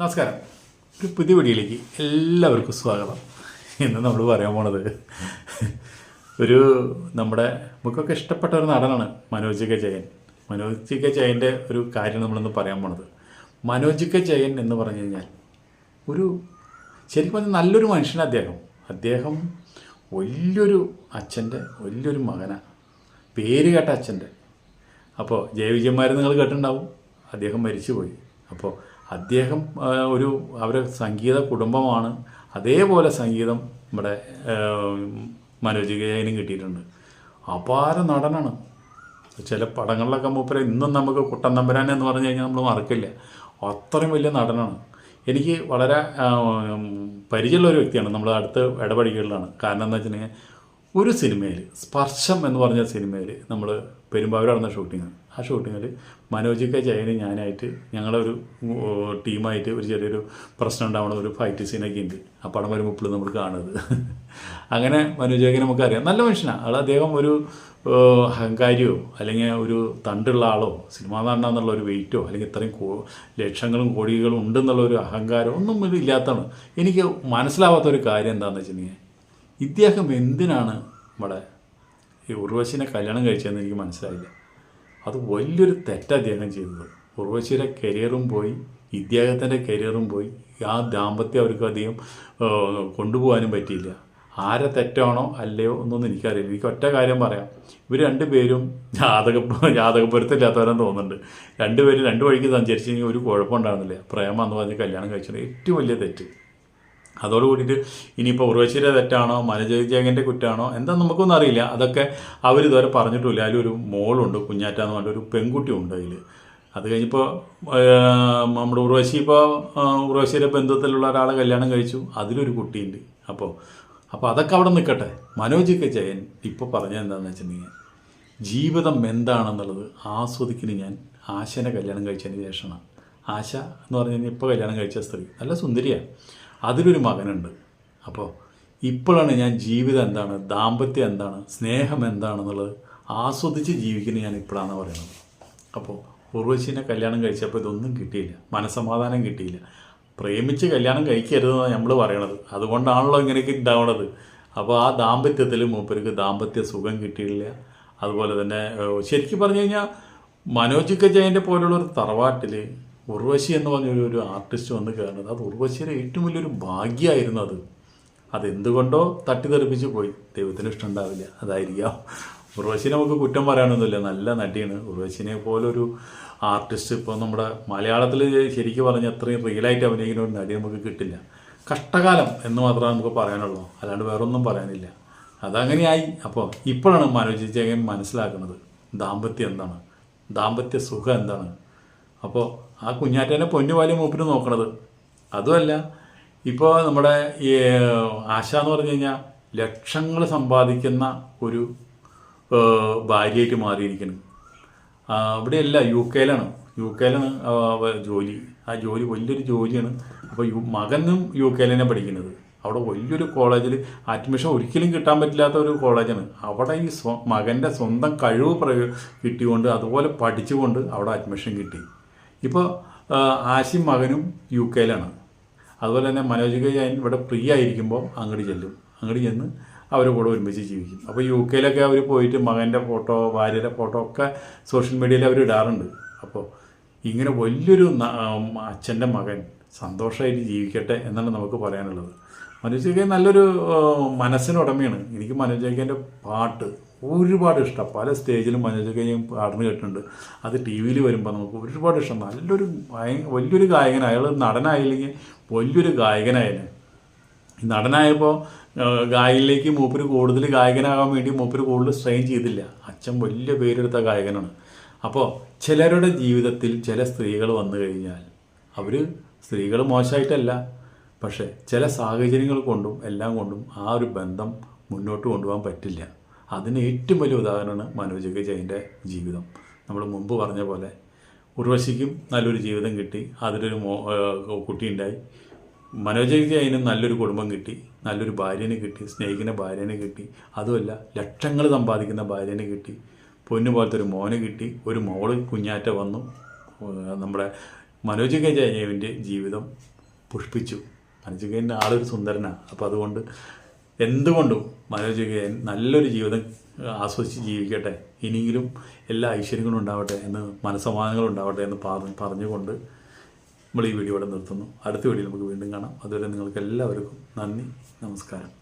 നമസ്കാരം. ഒരു പുതിയ വീഡിയോയിലേക്ക് എല്ലാവർക്കും സ്വാഗതം. ഇന്ന് നമ്മൾ പറയാൻ പോണത് ഒരു നമ്മുടെ നമുക്കൊക്കെ ഇഷ്ടപ്പെട്ട ഒരു നടനാണ് മനോജ് കെ ജയൻ. മനോജ് കെ ജയന്റെ ഒരു കാര്യം നമ്മളിന്ന് പറയാൻ പോണത്. മനോജ് കെ ജയൻ എന്ന് പറഞ്ഞു കഴിഞ്ഞാൽ ഒരു ശരിക്കും പറഞ്ഞാൽ നല്ലൊരു മനുഷ്യനാണ് അദ്ദേഹം. അദ്ദേഹം വലിയൊരു അച്ഛന്റെ വലിയൊരു മകനാണ് പേര് കേട്ട അച്ഛന്റെ. അപ്പോൾ ജയവിജയന്മാരെ നിങ്ങൾ കേട്ടിട്ടുണ്ടാവും. അദ്ദേഹം മരിച്ചുപോയി. അപ്പോൾ അദ്ദേഹം ഒരു അവരെ സംഗീത കുടുംബമാണ്. അതേപോലെ സംഗീതം നമ്മുടെ മനോജ് ജയനും കിട്ടിയിട്ടുണ്ട്. അപാര നടനാണ്. ചില പടങ്ങളിലൊക്കെ മൂപ്പര ഇന്നും നമുക്ക് കുട്ടൻ തമ്പുരാൻ എന്ന് പറഞ്ഞു കഴിഞ്ഞാൽ നമ്മൾ മറക്കില്ല. അത്രയും വലിയ നടനാണ്. എനിക്ക് വളരെ പരിചയമുള്ള ഒരു വ്യക്തിയാണ്. നമ്മൾ അടുത്ത് ഇടപഴകികളിലാണ് കാരണം എന്താ വെച്ചിട്ടുണ്ടെങ്കിൽ ഒരു സിനിമയിൽ സ്പർശം എന്ന് പറഞ്ഞ സിനിമയിൽ നമ്മൾ പെരുമ്പാവൂർ നടന്ന ഷൂട്ടിങ് ആ ഷൂട്ടിങ്ങിൽ മനോജിക്ക ജയന് ഞാനായിട്ട് ഞങ്ങളൊരു ടീമായിട്ട് ഒരു ചെറിയൊരു പ്രശ്നം ഉണ്ടാവണ ഒരു ഫൈറ്റ് സീനൊക്കെ ഉണ്ട് ആ പടം വരുമ്പോൾ നമ്മൾ കാണുന്നത്. അങ്ങനെ മനോജ് ജയനെ നമുക്കറിയാം. നല്ല മനുഷ്യനാണ് ആൾ അദ്ദേഹം ഒരു അഹങ്കാരിയോ അല്ലെങ്കിൽ ഒരു തണ്ടുള്ള ആളോ സിനിമാ നടനെന്നുള്ള ഒരു വെയിറ്റോ അല്ലെങ്കിൽ ഇത്രയും ലക്ഷങ്ങളും കോടികളും ഉണ്ടെന്നുള്ള ഒരു അഹങ്കാരം ഒന്നും ഇതില്ലാത്തതാണ് എനിക്ക് മനസ്സിലാവാത്ത ഒരു കാര്യം എന്താണെന്ന് വെച്ചിട്ടുണ്ടെങ്കിൽ ഇദ്ദേഹം എന്തിനാണ് നമ്മുടെ ഈ ഉർവശിനെ കല്യാണം കഴിച്ചതെന്ന് എനിക്ക് മനസ്സിലായില്ല. അത് വലിയൊരു തെറ്റ് അദ്ദേഹം ചെയ്തത്. ഉർവശിയുടെ കരിയറും പോയി ഇദ്ദേഹത്തിന്റെ കരിയറും പോയി. ആ ദാമ്പത്യം അവർക്ക് അധികം കൊണ്ടുപോകാനും പറ്റിയില്ല. ആരെ തെറ്റാണോ അല്ലയോ എന്നൊന്നും എനിക്കറിയില്ല. എനിക്ക് ഒറ്റ കാര്യം പറയാം. ഇവർ രണ്ടുപേരും ജാതക ജാതകപ്പൊരുത്തമില്ലാത്തവരെന്ന് തോന്നുന്നുണ്ട്. രണ്ടുപേരും രണ്ട് വഴിക്ക് സഞ്ചരിച്ചെങ്കിൽ ഒരു കുഴപ്പമുണ്ടാകുന്നില്ല പ്രേമ എന്ന് പറഞ്ഞ് കല്യാണം കഴിച്ചത് ഏറ്റവും വലിയ തെറ്റ്. അതോട് കൂടിയിട്ട് ഇനിയിപ്പോൾ ഉർവശിയുടെ തെറ്റാണോ മനോജയന്റെ കുറ്റാണോ എന്താ നമുക്കൊന്നും അറിയില്ല. അതൊക്കെ അവർ ഇതുവരെ പറഞ്ഞിട്ടില്ല. അതിലൊരു മോളുണ്ട് കുഞ്ഞാറ്റ എന്ന് പറഞ്ഞ ഒരു പെൺകുട്ടി ഉണ്ട് അതിൽ അത് കഴിഞ്ഞിപ്പോൾ നമ്മുടെ ഉർവശി ഇപ്പോൾ ഉർവശിയുടെ ബന്ധത്തിലുള്ള ഒരാളെ കല്യാണം കഴിച്ചു. അതിലൊരു കുട്ടിയുണ്ട്. അപ്പോൾ അപ്പോൾ അതൊക്കെ അവിടെ നിൽക്കട്ടെ മനോജ് കെ ജയൻ ഇപ്പോൾ പറഞ്ഞത് എന്താണെന്ന് വെച്ചിട്ടുണ്ടെങ്കിൽ ജീവിതം എന്താണെന്നുള്ളത് ആസ്വദിക്കുന്ന ഞാൻ ആശനെ കല്യാണം കഴിച്ചതിന് ശേഷമാണ്. ആശ എന്ന് പറഞ്ഞു കഴിഞ്ഞാൽ ഇപ്പോൾ കല്യാണം കഴിച്ച സ്ത്രീ. നല്ല സുന്ദരിയാണ്. അതിലൊരു മകനുണ്ട്. അപ്പോൾ ഇപ്പോഴാണ് ഞാൻ ജീവിതം എന്താണ് ദാമ്പത്യം എന്താണ് സ്നേഹം എന്താണെന്നുള്ളത് ആസ്വദിച്ച് ജീവിക്കുന്നത് ഞാൻ ഇപ്പോഴാണ് പറയുന്നത്. അപ്പോൾ ഉർവശിനെ കല്യാണം കഴിച്ചപ്പോൾ ഇതൊന്നും കിട്ടിയില്ല. മനസമാധാനം കിട്ടിയില്ല. പ്രേമിച്ച് കല്യാണം കഴിക്കരുതെന്നാണ് നമ്മൾ പറയണത്. അതുകൊണ്ടാണല്ലോ ഇങ്ങനെയൊക്കെ ഉണ്ടാവണത്. അപ്പോൾ ആ ദാമ്പത്യത്തിൽ മൂപ്പർക്ക് ദാമ്പത്യ സുഖം കിട്ടിയില്ല. അതുപോലെ തന്നെ ശരിക്കും പറഞ്ഞു കഴിഞ്ഞാൽ മനോജ് കെ ജയന്റെ പോലുള്ള ഒരു തറവാട്ടിൽ ഉർവശി എന്ന് പറഞ്ഞൊരു ഒരു ആർട്ടിസ്റ്റ് വന്ന് കയറുന്നത്. അത് ഉർവശിയുടെ ഏറ്റവും വലിയൊരു ഭാഗ്യമായിരുന്നു അത്. അതെന്തുകൊണ്ടോ തട്ടിത്തെറിപ്പിച്ച് പോയി. ദൈവത്തിന് ഇഷ്ടം ഉണ്ടാവില്ല അതായിരിക്കാം. ഉർവശിനെ നമുക്ക് കുറ്റം പറയാനൊന്നുമില്ല. നല്ല നടിയാണ്. ഉർവശിനെ പോലൊരു ആർട്ടിസ്റ്റ് ഇപ്പോൾ നമ്മുടെ മലയാളത്തിൽ ശരിക്കും പറഞ്ഞ അത്രയും റിയലായിട്ട് അഭിനയിക്കുന്ന ഒരു നടി നമുക്ക് കിട്ടില്ല. കഷ്ടകാലം എന്ന് മാത്രമേ നമുക്ക് പറയാനുള്ളൂ. അല്ലാണ്ട് വേറൊന്നും പറയാനില്ല. അതങ്ങനെയായി. അപ്പോൾ ഇപ്പോഴാണ് മനോജ് ജയൻ മനസ്സിലാക്കുന്നത് ദാമ്പത്യം എന്താണ്? ദാമ്പത്യ സുഖം എന്താണ്? അപ്പോൾ ആ കുഞ്ഞാറ്റേനെ പൊന്നുപാലി മൂപ്പിന് നോക്കണത്. അതുമല്ല ഇപ്പോൾ നമ്മുടെ ഈ ആശ എന്ന് പറഞ്ഞു കഴിഞ്ഞാൽ ലക്ഷങ്ങൾ സമ്പാദിക്കുന്ന ഒരു ഭാര്യയായിട്ട് മാറിയിരിക്കുന്നു. ഇവിടെയല്ല യു കെയിലാണ് യു കെയിലാണ് ജോലി. ആ ജോലി വലിയൊരു ജോലിയാണ്. അപ്പോൾ യു മകനും യു കെയിലാണ് പഠിക്കുന്നത്. അവിടെ വലിയൊരു കോളേജിൽ അഡ്മിഷൻ ഒരിക്കലും കിട്ടാൻ പറ്റില്ലാത്ത ഒരു കോളേജാണ്. അവിടെ ഈ സ്വ മകന്റെ സ്വന്തം കഴിവ് പ്രയോ കിട്ടിയുകൊണ്ട് അതുപോലെ പഠിച്ചുകൊണ്ട് അവിടെ അഡ്മിഷൻ കിട്ടി. ഇപ്പോൾ ആശിം മകനും യു കെയിലാണ് അതുപോലെ തന്നെ മനോജ് കെ ജയൻ ഇവിടെ ഫ്രീ ആയിരിക്കുമ്പോൾ അങ്ങോട്ട് ചെല്ലും. അങ്ങോട്ട് ചെന്ന് അവരുടെ കൂടെ ഒരുമിച്ച് ജീവിക്കും. അപ്പോൾ യു കെയിലൊക്കെ അവർ പോയിട്ട് മകന്റെ ഫോട്ടോ ഭാര്യയുടെ ഫോട്ടോ ഒക്കെ സോഷ്യൽ മീഡിയയിൽ അവർ ഇടാറുണ്ട്. അപ്പോൾ ഇങ്ങനെ വലിയൊരു അച്ഛന്റെ മകൻ സന്തോഷമായിട്ട് ജീവിക്കട്ടെ എന്നാണ് നമുക്ക് പറയാനുള്ളത്. മനോജ് കെ നല്ലൊരു മനസ്സിനുടമയാണ് എനിക്ക് മനോജ് കെന്റെ പാട്ട് ഒരുപാട് ഇഷ്ടം. പല സ്റ്റേജിലും മനോജ് കെ ഞാൻ പാടുന്ന കേട്ടിട്ടുണ്ട്. അത് ടി വിയിൽ വരുമ്പോൾ നമുക്ക് ഒരുപാട് ഇഷ്ടം. നല്ലൊരു വലിയൊരു ഗായകൻ അയാൾ നടനായില്ലെങ്കിൽ വലിയൊരു ഗായകനായിരുന്നു നടനായപ്പോൾ ഗായകനിലേക്ക് മൂപ്പര് കൂടുതൽ ഗായകനാകാൻ വേണ്ടി മൂപ്പര് കൂടുതൽ സ്ട്രെയിൻ ചെയ്തില്ല. അച്ഛൻ വലിയ പേരെടുത്ത ഗായകനാണ്. അപ്പോൾ ചിലരുടെ ജീവിതത്തിൽ ചില സ്ത്രീകൾ വന്നു കഴിഞ്ഞാൽ അവർ സ്ത്രീകൾ മോശമായിട്ടല്ല. പക്ഷേ ചില സാഹചര്യങ്ങൾ കൊണ്ടും എല്ലാം കൊണ്ടും ആ ഒരു ബന്ധം മുന്നോട്ട് കൊണ്ടുപോകാൻ പറ്റില്ല. അതിന് ഏറ്റവും വലിയ ഉദാഹരണമാണ് മനോജ് ജയന്റെ ജീവിതം. നമ്മൾ മുമ്പ് പറഞ്ഞ പോലെ ഉർവശിക്കും നല്ലൊരു ജീവിതം കിട്ടി. അതിലൊരു മോ കുട്ടിയുണ്ടായി. മനോജ് ജയനും നല്ലൊരു കുടുംബം കിട്ടി. നല്ലൊരു ഭാര്യനെ കിട്ടി. സ്നേഹിക്കുന്ന ഭാര്യനെ കിട്ടി. അതുമല്ല ലക്ഷങ്ങൾ സമ്പാദിക്കുന്ന ഭാര്യനെ കിട്ടി. പൊന്നു പോലത്തെ ഒരു മോനെ കിട്ടി. ഒരു മോൾ കുഞ്ഞാറ്റ വന്നു. നമ്മുടെ മനോജ് കെ ജയവിന്റെ ജീവിതം പുഷ്പിച്ചു. മനോജ് കെ ആളൊരു സുന്ദരനാണ്. അപ്പോൾ അതുകൊണ്ട് എന്തുകൊണ്ടും മനോജ് നല്ലൊരു ജീവിതം ആസ്വദിച്ച് ജീവിക്കട്ടെ. ഇനിയെങ്കിലും എല്ലാ ഐശ്വര്യങ്ങളും ഉണ്ടാവട്ടെ എന്ന് മനസ്സമാധാനങ്ങളും ഉണ്ടാവട്ടെ എന്ന് പറഞ്ഞ് പറഞ്ഞുകൊണ്ട് നമ്മൾ ഈ വീഡിയോ ഇവിടെ നിർത്തുന്നു. അടുത്ത വീഡിയോ നമുക്ക് വീണ്ടും കാണാം. അതുവരെ നിങ്ങൾക്ക് എല്ലാവർക്കും നന്ദി നമസ്കാരം.